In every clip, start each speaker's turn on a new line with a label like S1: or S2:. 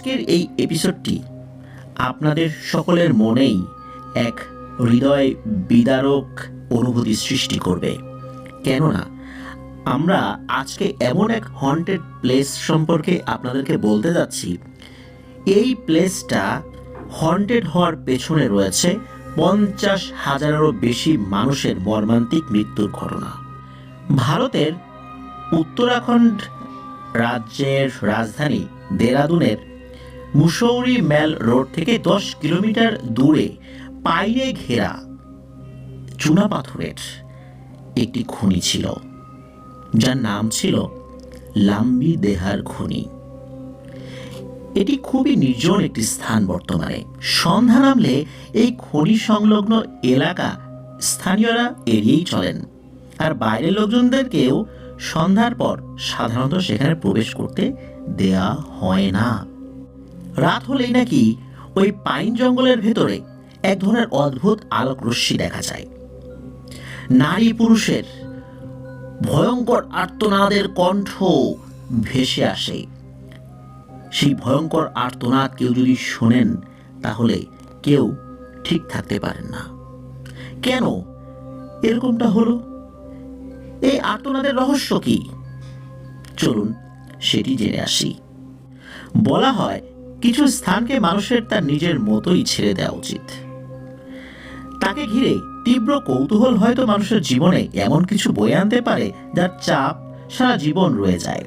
S1: আজকের এই এপিসোডটি আপনাদের সকলের মনেই এক হৃদয় বিদারক অনুভূতি সৃষ্টি করবে। কেননা, আমরা আজকে এমন এক হন্টেড প্লেস সম্পর্কে আপনাদেরকে বলতে যাচ্ছি। এই প্লেসটা হন্টেড হওয়ার পেছনে রয়েছে পঞ্চাশ হাজারেরও বেশি মানুষের মর্মান্তিক মৃত্যুর ঘটনা। ভারতের উত্তরাখণ্ড রাজ্যের রাজধানী দেরাদুনের মুসৌরি মেল রোড থেকে দশ কিলোমিটার দূরে পাইনে ঘেরা চুনাপাথরের একটি খনি ছিল, যার নাম ছিল লাম্বি দেহার খনি। এটি খুবই নির্জন একটি স্থান বর্তমানে। সন্ধ্যা নামলে এই খনি সংলগ্ন এলাকা স্থানীয়রা এড়িয়েই চলেন আর বাইরের লোকজনদেরকেও সন্ধ্যার পর সাধারণত সেখানে প্রবেশ করতে দেয়া হয় না। রাত হলেই নাকি ওই পাইন জঙ্গলের ভেতরে এক ধরনের অদ্ভুত আলোক রশ্মি দেখা যায়। নারী পুরুষের ভয়ঙ্কর আর্তনাদের কণ্ঠ ভেসে আসে। সেই ভয়ঙ্কর আর্তনাদ কেউ যদি শোনেন, তাহলে কেউ ঠিক থাকতে পারেন না। কেন এরকমটা হলো? এই আর্তনাদের রহস্য কি? চলুন সেটি জেনে আসি। বলা হয় কিছু স্থানকে মানুষের তার নিজের মতোই ছেড়ে দেওয়া উচিত। তাকে ঘিরে তীব্র কৌতূহল হয়তো মানুষের জীবনে এমন কিছু বয়ে আনতে পারে, যার চাপ সারা জীবন রয়ে যায়।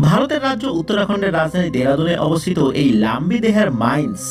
S1: ভারতের রাজ্য উত্তরাখণ্ডের রাজধানী দেরাদুনে অবস্থিত এই লাম্বি দেহের মাইন্স,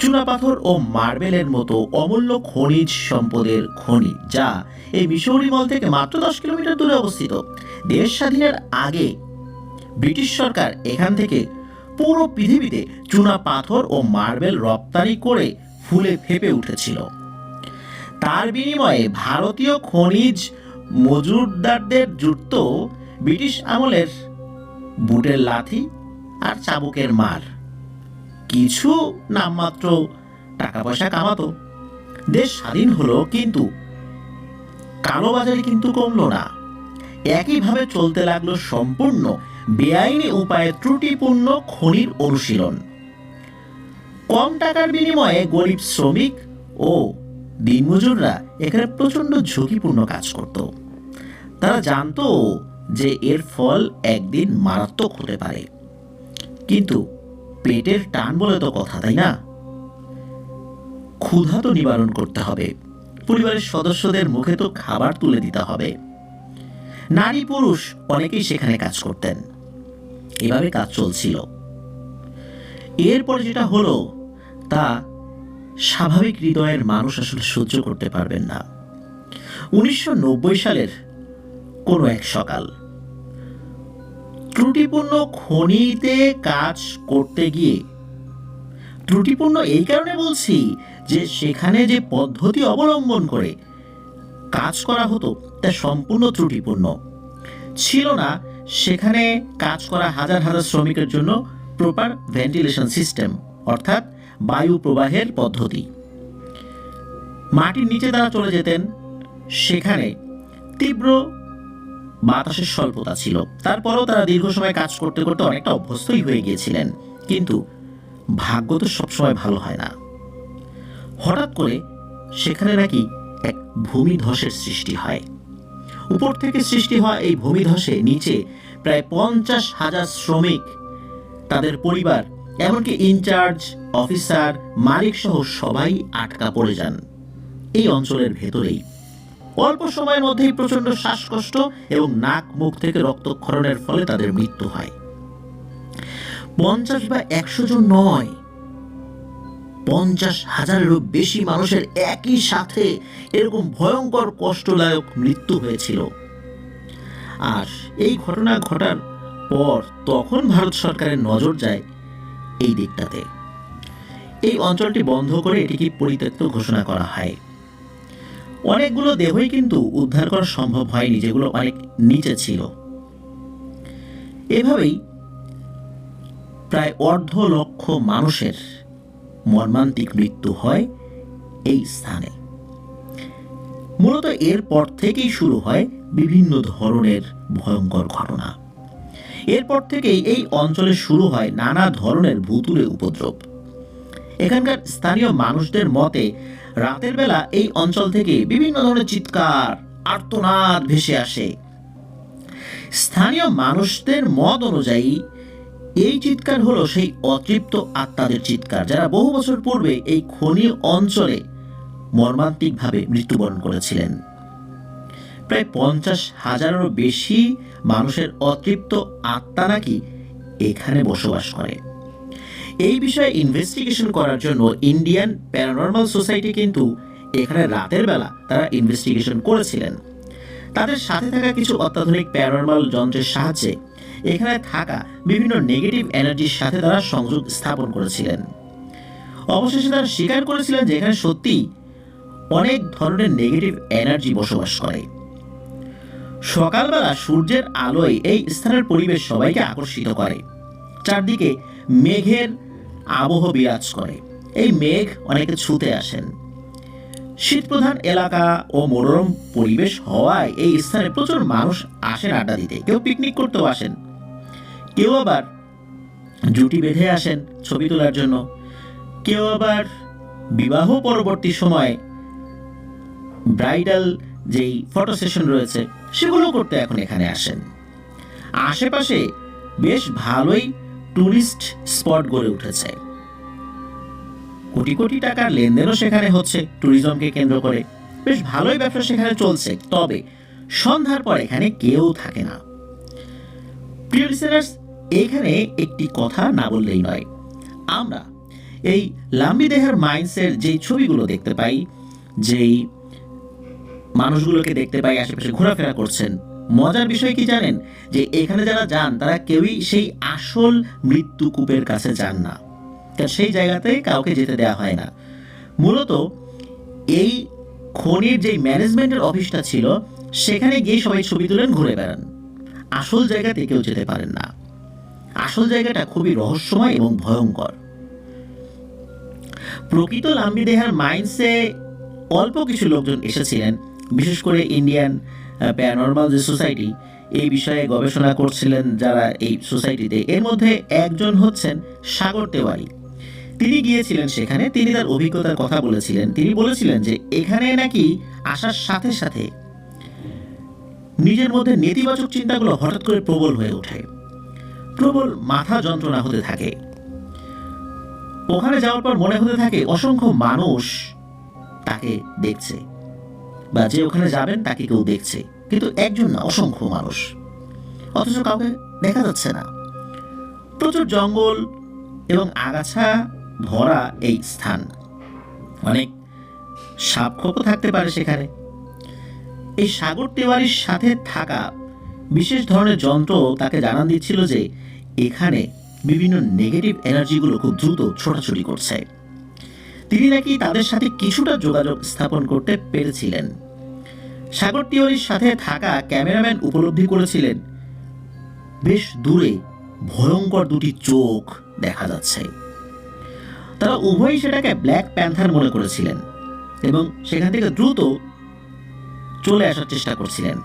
S1: চুনাপাথর ও মার্বেলের মতো অমূল্য খনিজ সম্পদের খনি, যা এই মিশৌরি মল থেকে মাত্র দশ কিলোমিটার দূরে অবস্থিত। দেশ স্বাধীনের আগে ব্রিটিশ সরকার এখান থেকে পুরো পৃথিবীতে চুনা পাথর ও মার্বেল রপ্তানি করে ফুলে ফেপে উঠেছিল। তার বিনিময়ে ভারতীয় খনিজ মজুরদারদের জুটত ব্রিটিশ আমলের বুটের লাথি আর চাবুকের মার। কিছু নামমাত্র টাকা পয়সা কামাতো। দেশ স্বাধীন হলো কিন্তু কালোবাজারি কিন্তু কমলো না। একইভাবে চলতে লাগল সম্পূর্ণ বেআইনি উপায়ে ত্রুটিপূর্ণ খনির অনুশীলন। কম টাকার বিনিময়ে গরিব শ্রমিক ও দিনমজুররা এখানে প্রচণ্ড ঝুঁকিপূর্ণ কাজ করত। তারা জানতো যে এর ফল একদিন মারাত্মক হতে পারে। কিন্তু পেটের টান বলে তো কথা, তাই না? ক্ষুধা তো নিবারণ করতে হবে। পরিবারের সদস্যদের মুখে তো খাবার তুলে দিতে হবে। নারী পুরুষ অনেকেই সেখানে কাজ করতেন। এভাবে কাজ চলছিল। এরপর যেটা হলো, তা স্বাভাবিক হৃদয়ের মানুষ আসলে সহ্য করতে পারবেন না। উনিশশো নব্বই সালের কোনো এক সকাল, ত্রুটিপূর্ণ খনিতে কাজ করতে গিয়ে, ত্রুটিপূর্ণ এই কারণে বলছি যে সেখানে যে পদ্ধতি অবলম্বন করে কাজ করা হতো, তা সম্পূর্ণ ত্রুটিপূর্ণ। ছিল না সেখানে কাজ করা হাজার হাজার শ্রমিকের জন্য প্রপার ভেন্টিলেশন সিস্টেম অর্থাৎ বায়ু প্রবাহের পদ্ধতি। মাটির নিচে তারা চলে যেতেন। সেখানে তীব্র বাতাসের স্বল্পতা ছিল। তারপরেও তারা দীর্ঘ সময় কাজ করতে করতে অনেকটা অভ্যস্তই হয়ে গিয়েছিলেন। কিন্তু ভাগ্য তো সবসময় ভালো হয় না। হঠাৎ করে সেখানে নাকি এক ভূমিধসের সৃষ্টি হয়। উপর থেকে সৃষ্টি হওয়া এই ভূমিধসে নিচে প্রায় পঞ্চাশ হাজার শ্রমিক। তাদের পরিবার, এমনকি ইনচার্জ, অফিসার মালিক সহ সবাই আটকা পড়ে যান। এই অঞ্চলের ভেতরেই। অল্প সময়ের মধ্যেই প্রচণ্ড শ্বাসকষ্ট এবং নাক, মুখ থেকে রক্তক্ষরণের ফলে তাদের মৃত্যু হয়। পঞ্চাশ বা একশো জন নয় পঞ্চাশ হাজারেরও বেশি মানুষের একই সাথে এরকম ভয়ঙ্কর কষ্টদায়ক মৃত্যু হয়েছিল। আর এই ঘটনা ঘটার পর তখন ভারত সরকারের নজর যায় এই দিকটাতে। এই অঞ্চলটি বন্ধ করে এটিকে পরিত্যক্ত ঘোষণা করা হয়। অনেকগুলো দেহই কিন্তু উদ্ধার করা সম্ভব হয়নি, যেগুলো অনেক নিচে ছিল। এভাবেই প্রায় অর্ধ লক্ষ মানুষের মর্মান্তিক মৃত্যু হয় এই স্থানে। মূলত এরপর থেকেই শুরু হয় বিভিন্ন ধরনের ভয়ঙ্কর ঘটনা। এরপর থেকেই এই অঞ্চলে শুরু হয় নানা ধরনের ভুতুরে উপদ্রব। এখানকার স্থানীয় মানুষদের মতে, রাতের বেলা এই অঞ্চল থেকে বিভিন্ন ধরনের চিৎকার, আর্তনাদ ভেসে আসে। স্থানীয় মানুষদের মত অনুযায়ী এই চিৎকার হলো সেই অতৃপ্ত আত্মাদের চিৎকার, যারা বহু বছর পূর্বে এই খনি অঞ্চলে মর্মান্তিকভাবে মৃত্যুবরণ করেছিলেন। প্রায় পঞ্চাশ হাজারেরও বেশি মানুষের অতৃপ্ত আত্মা নাকি এখানে বসবাস করে। এই বিষয়ে ইনভেস্টিগেশন করার জন্য ইন্ডিয়ান প্যারানর্মাল সোসাইটি কিন্তু এখানে রাতের বেলা তারা ইনভেস্টিগেশন করেছিলেন। তাদের সাথে থাকা কিছু অত্যাধুনিক প্যারানর্মাল যন্ত্রের সাহায্যে এখানে থাকা বিভিন্ন নেগেটিভ এনার্জির সাথে তারা সংযোগ স্থাপন করেছিলেন। অবশেষে তারা স্বীকার করেছিলেন যে এখানে সত্যি অনেক ধরনের নেগেটিভ এনার্জি বসবাস করে। সকালবেলা সূর্যের আলোয় এই স্থানের পরিবেশ সবাইকে আকর্ষিত করে। চারদিকে মেঘের আবহ বিরাজ করে। এই মেঘ অনেকে ছুতে আসেন। শীতপ্রধান এলাকা ও মনোরম পরিবেশ হওয়ায় এই স্থানে প্রচুর মানুষ আসেন আড্ডা দিতে। কেউ পিকনিক করতেও আসেন। কেউ আবার জুটি বেঁধে আসেন ছবি তোলার জন্য। কেউ আবার বিবাহ পরবর্তী সময়ে ব্রাইডাল যেই ফটো সেশন রয়েছে সেগুলো করতে এখন এখানে আসেন। আশেপাশে বেশ ভালোই টুরিস্ট স্পট গড়ে উঠেছে। কোটি কোটি টাকার লেনদেনও সেখানে হচ্ছে ট্যুরিজমকে কেন্দ্র করে। বেশ ভালোই ব্যবসা সেখানে চলছে, তবে সন্ধ্যার পর এখানে কেউ থাকে না। প্রিয় লিসেনার্স এখানে একটি কথা না বললেই নয়। আমরা এই লাম্বি দেহের মাইন্ডসের যেই ছবিগুলো দেখতে পাই, যেই মানুষগুলোকে দেখতে পাই, আশেপাশে ঘোরাফেরা করছেন, মজার বিষয় কি জানেন? যে এখানে যারা যান, তারা কেউই সেই আসল মৃত্যু কূপের কাছে যান না। সেই জায়গাতে কাউকে যেতে দেওয়া হয় না। মূলত এই খনির যে ম্যানেজমেন্টের অফিসটা ছিল, সেখানে গিয়ে সবাই ছবি তুলেন, ঘুরে বেড়ান। আসল জায়গাতে কেউ যেতে পারেন না। আসল জায়গাটা খুবই রহস্যময় এবং ভয়ঙ্কর। প্রকৃত লাম্বি দেহার মাইন্ডসে অল্প কিছু লোকজন এসেছিলেন, বিশেষ করে ইন্ডিয়ান প্যারানর্মাল যে সোসাইটি, এই বিষয়ে গবেষণা করছিলেন যারা এই সোসাইটিতে। এর মধ্যে একজন হচ্ছেন সাগর তেওয়ারি। তিনি গিয়েছিলেন সেখানে, তিনি তার অভিজ্ঞতার কথা বলেছিলেন। তিনি বলেছিলেন যে এখানে নাকি আসার সাথে সাথে নিজের মধ্যে নেতিবাচক চিন্তাগুলো হঠাৎ করে প্রবল হয়ে ওঠে। প্রবল মাথা যন্ত্রণা হতে থাকে। ওখানে যাওয়ার পর মনে হতে থাকে অসংখ্য মানুষ তাকে দেখছে বা যে ওখানে যাবেন তাকে কেউ দেখছে। কিন্তু একজন না, অসংখ্য মানুষ। অথচ কাউকে দেখা যাচ্ছে না। প্রচুর জঙ্গল এবং আগাছা ভরা এই স্থান। অনেক সাপখোপও থাকতে পারে সেখানে। এই সাগর তেওয়ারির সাথে থাকা বিশেষ ধরনের যন্ত্র তাকে জানান দিচ্ছিল যে এখানে বিভিন্ন নেগেটিভ এনার্জিগুলো খুব দ্রুত ছোটাছুটি করছে। তিনি নাকি তাদের সাথে কিছুটা যোগাযোগ স্থাপন করতে পেরেছিলেন। সাগর তিওয়ারির সাথে থাকা ক্যামেরাম্যান উপলব্ধি করেছিলেন, বেশ দূরে ভয়ঙ্কর দুটি চোখ দেখা যাচ্ছে। তারা উভয়ই সেটাকে ব্ল্যাক প্যান্থার মনে করেছিলেন এবং সেখান থেকে দ্রুত চলে আসার চেষ্টা করছিলেন।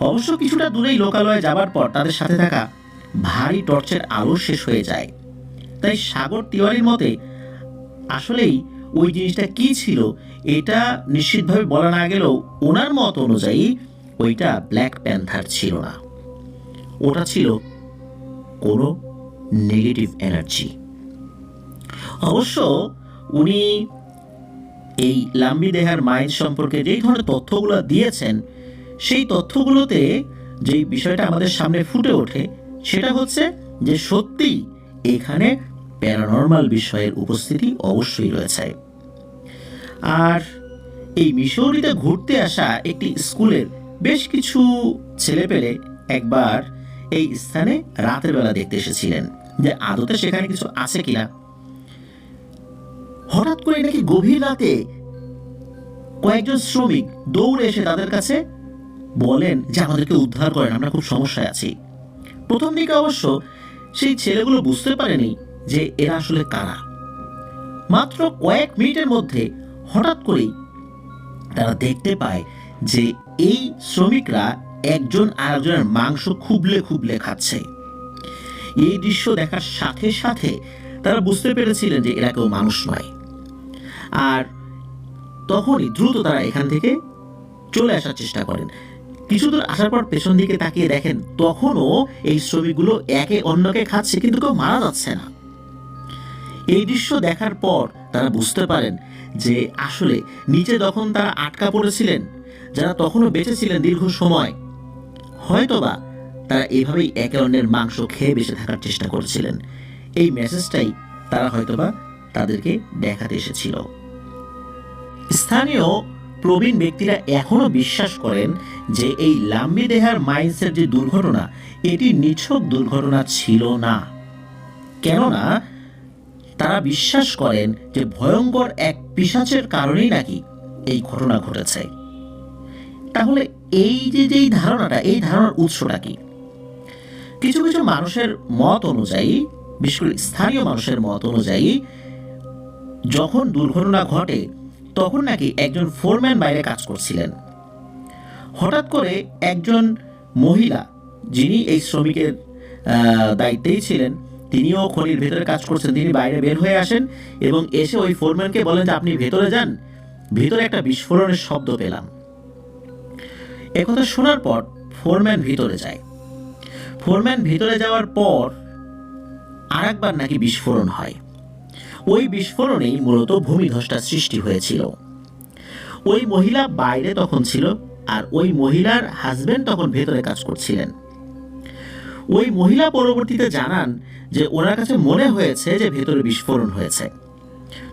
S1: অবশ্য কিছুটা দূরেই লোকালয়ে যাবার পর তাদের সাথে থাকা ভারী টর্চের আলো শেষ হয়ে যায়। তাই সাগর তিওয়ারির মতে, আসলেই ওই জিনিসটা কি ছিল, এটা নিশ্চিতভাবে বলা না গেলেও ওনার মত অনুযায়ী ওইটা ব্ল্যাক প্যান্থার ছিল না। ওটা ছিল কোনো নেগেটিভ এনার্জি অবশ্য উনি এই লাম্বি দেহার মাইন্ড সম্পর্কে যেই ধরনের তথ্যগুলো দিয়েছেন, সেই তথ্যগুলোতে যেই বিষয়টা আমাদের সামনে ফুটে ওঠে সেটা হচ্ছে যে সত্যি এখানে প্যারানর্মাল বিষয়ের উপস্থিতি অবশ্যই রয়েছে। আর এই মিশৌরিতে ঘুরতে আসা একটি স্কুলের বেশ কিছু ছেলেপেলে একবার এই স্থানে রাতের বেলা দেখতে এসেছিলেন যে আদতে সেখানে কিছু আছে কিনা। হঠাৎ করে নাকি গভীর রাতে কয়েকজন শ্রমিক দৌড়ে এসে তাদের কাছে বলেন যে, আমাদেরকে উদ্ধার করেন, আমরা খুব সমস্যায় আছি। প্রথম দিকে অবশ্য সেই ছেলেগুলো বুঝতে পারেনি যে এরা আসলে কারা। মাত্র কয়েক মিনিটের মধ্যে হঠাৎ করেই তারা দেখতে পায় যে এই শ্রমিকরা একজন আরেকজনের মাংস খুবলে খুবলে খাচ্ছে। এই দৃশ্য দেখার সাথে সাথে তারা বুঝতে পেরেছিলেন যে এরা কেউ মানুষ নয়। আর তখনই দ্রুত তারা এখান থেকে চলে আসার চেষ্টা করেন। কিছু দূর আসার পর পেছন দিকে তাকিয়ে দেখেন, তখনও এই শ্রমিকগুলো একে অন্যকে খাচ্ছে, কিন্তু কেউ মারা যাচ্ছে না। এই দৃশ্য দেখার পর তারা বুঝতে পারেন যে আসলে নিচে যখন তারা আটকা পড়েছিলেন, যারা তখনও বেঁচে ছিলেন দীর্ঘ সময়, হয়তোবা তারা এভাবেই একে অন্যের মাংস খেয়ে বেঁচে থাকার চেষ্টা করেছিলেন। এই মেসেজটাই তারা হয়তোবা তাদেরকে দেখাতে এসেছিল। স্থানীয় প্রবীণ ব্যক্তিরা এখনও বিশ্বাস করেন যে এই লাম্বি দেহার মাইন্সের যে দুর্ঘটনা, এটি নিছক দুর্ঘটনা ছিল না। কেননা, তারা বিশ্বাস করেন যে ভয়ঙ্কর এক পিশাচের কারণেই নাকি এই ঘটনা ঘটেছে। তাহলে এই যে যেই ধারণাটা, এই ধারণার উৎসটা কি? কিছু কিছু মানুষের মত অনুযায়ী, বিশেষ করে স্থানীয় মানুষের মত অনুযায়ী, যখন দুর্ঘটনা ঘটে, তখন নাকি একজন ফোরম্যান বাইরে কাজ করছিলেন। হঠাৎ করে একজন মহিলা, যিনি এই শ্রমিকের দায়িত্বেই ছিলেন, তিনিও খনির ভেতরে কাজ করছেন, তিনি বাইরে বের হয়ে আসেন এবং এসে ওই ফোরম্যানকে বলেন যে, আপনি ভেতরে যান। ভেতরে একটা বিস্ফোরণের শব্দ পেলাম। একথা শোনার পর ফোরম্যান ভিতরে যায়। ফোরম্যান ভিতরে যাওয়ার পর আরেকবার নাকি বিস্ফোরণ হয়। ওই বিস্ফোরণেই মূলত ভূমিধসটা সৃষ্টি হয়েছিল। ওই মহিলা বাইরে তখন ছিল আর ওই মহিলার হাজবেন্ড তখন ভেতরে কাজ করছিলেন। ওই মহিলা পরবর্তীতে জানান যে ওনার কাছে মনে হয়েছে যে ভেতরে বিস্ফোরণ হয়েছে।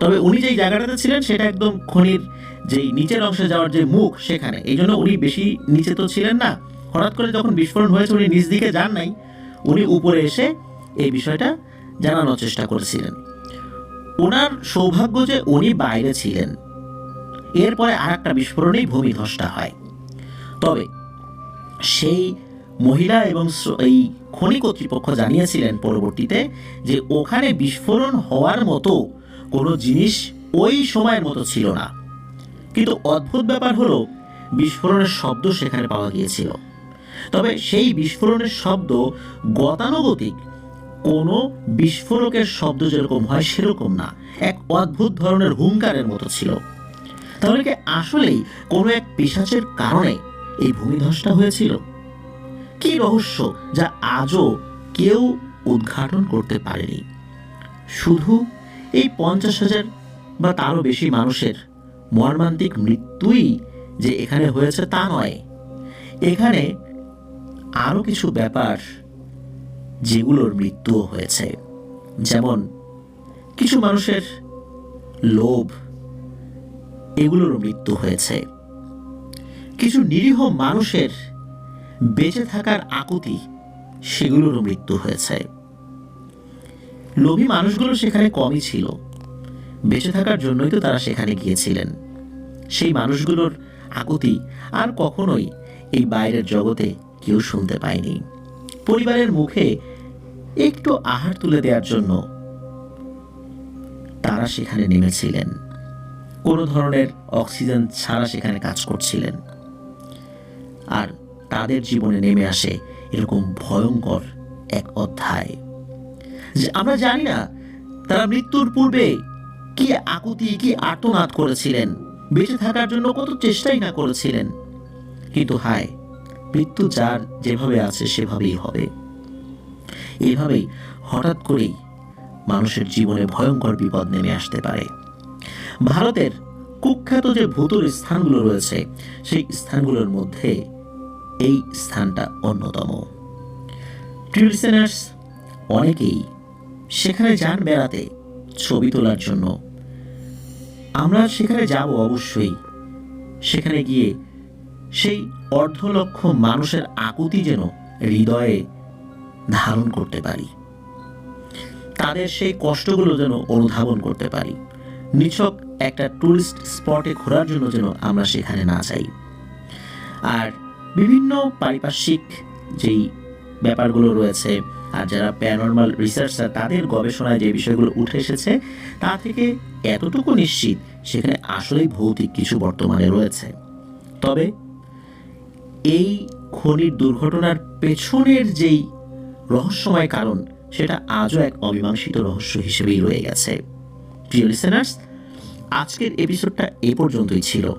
S1: তবে উনি যেই জায়গাটাতে ছিলেন সেটা একদম খনির যেই নিচের অংশে যাওয়ার যে মুখ সেখানে। এই জন্য উনি বেশি নিচে তো ছিলেন না। হঠাৎ করে যখন বিস্ফোরণ হয়েছে, উনি নিজ দিকে যান নাই, উনি উপরে এসে এই বিষয়টা জানানোর চেষ্টা করেছিলেন। ওনার সৌভাগ্য যে উনি বাইরে ছিলেন। এরপরে আর একটা বিস্ফোরণেই ভূমিধসটা হয়। তবে সেই মহিলা এবং এই খনি কর্তৃপক্ষ জানিয়েছিলেন পরবর্তীতে যে ওখানে বিস্ফোরণ হওয়ার মতো কোনো জিনিস ওই সময়ের মতো ছিল না। কিন্তু অদ্ভুত ব্যাপার হলো বিস্ফোরণের শব্দ সেখানে পাওয়া গিয়েছিল। তবে সেই বিস্ফোরণের শব্দ গতানুগতিক। কোনো বিস্ফোরকের শব্দ যেরকম হয় সেরকম না, এক অদ্ভুত ধরনের হুঙ্কারের মতো ছিল। তাহলে কি আসলেই কোনো এক পিশাচের কারণে এই ভূমিধসটা হয়েছিল। কি রহস্য যা আজও কেউ উদ্ঘাটন করতে পারেনি? শুধু এই পঞ্চাশ হাজার বা তারও বেশি মানুষের মর্মান্তিক মৃত্যুই যে এখানে হয়েছে তা নয়। এখানে আরও কিছু ব্যাপার যেগুলোর মৃত্যুও হয়েছে। যেমন, কিছু মানুষের লোভ, এগুলোরও মৃত্যু হয়েছে। কিছু নিরীহ মানুষের বেঁচে থাকার আকুতি সেগুলোরও মৃত্যু হয়েছে। লোভী মানুষগুলো সেখানে কমই ছিল। বেঁচে থাকার জন্যই তো তারা সেখানে গিয়েছিলেন। সেই মানুষগুলোর আকুতি আর কখনোই এই বাইরের জগতে কেউ শুনতে পায়নি। পরিবারের মুখে একটু আহার তুলে দেওয়ার জন্য তারা সেখানে নেমেছিলেন। কোনো ধরনের অক্সিজেন ছাড়া সেখানে কাজ করছিলেন। আর তাদের জীবনে নেমে আসে এরকম ভয়ঙ্কর এক অধ্যায়। আমরা জানি না তারা মৃত্যুর পূর্বে কি আকুতি, কি আর্তনাদ করেছিলেন, বেঁচে থাকার জন্য কত চেষ্টাই না করেছিলেন। কিন্তু হায়, মৃত্যু যার যেভাবে আছে সেভাবেই হবে। এভাবেই হঠাৎ করেই মানুষের জীবনে ভয়ঙ্কর বিপদ নেমে আসতে পারে। ভারতের কুখ্যাত যে ভূতুর স্থানগুলো রয়েছে, সেই স্থানগুলোর মধ্যে এই স্থানটা অন্যতম। ট্রিলিসেনার্স অনেকেই সেখানে যান বেড়াতে ছবি তোলার জন্য। আমরা সেখানে যাব অবশ্যই। সেখানে গিয়ে সেই অর্ধ লক্ষ মানুষের আকুতি যেন হৃদয়ে ধারণ করতে পারি। তাদের সেই কষ্টগুলো যেন অনুধাবন করতে পারি। নিছক একটা টুরিস্ট স্পটে ঘোরার জন্য যেন আমরা সেখানে না যাই। আর বিভিন্ন পারিপার্শ্বিক যেই ব্যাপারগুলো রয়েছে আর যারা প্যানর্মাল রিসার্চার তাদের গবেষণায় যে বিষয়গুলো উঠে এসেছে, তা থেকে এতটুকু নিশ্চিত সেখানে আসলেই ভৌতিক কিছু বর্তমানে রয়েছে। তবে এই খনির দুর্ঘটনার পেছনের যেই রহস্যময় কারণ, সেটা আজও এক অমীমাংসিত রহস্য হিসেবেই রয়ে গেছে। প্রিয় লিসেনার্স আজকের এপিসোডটা এ পর্যন্তই ছিল।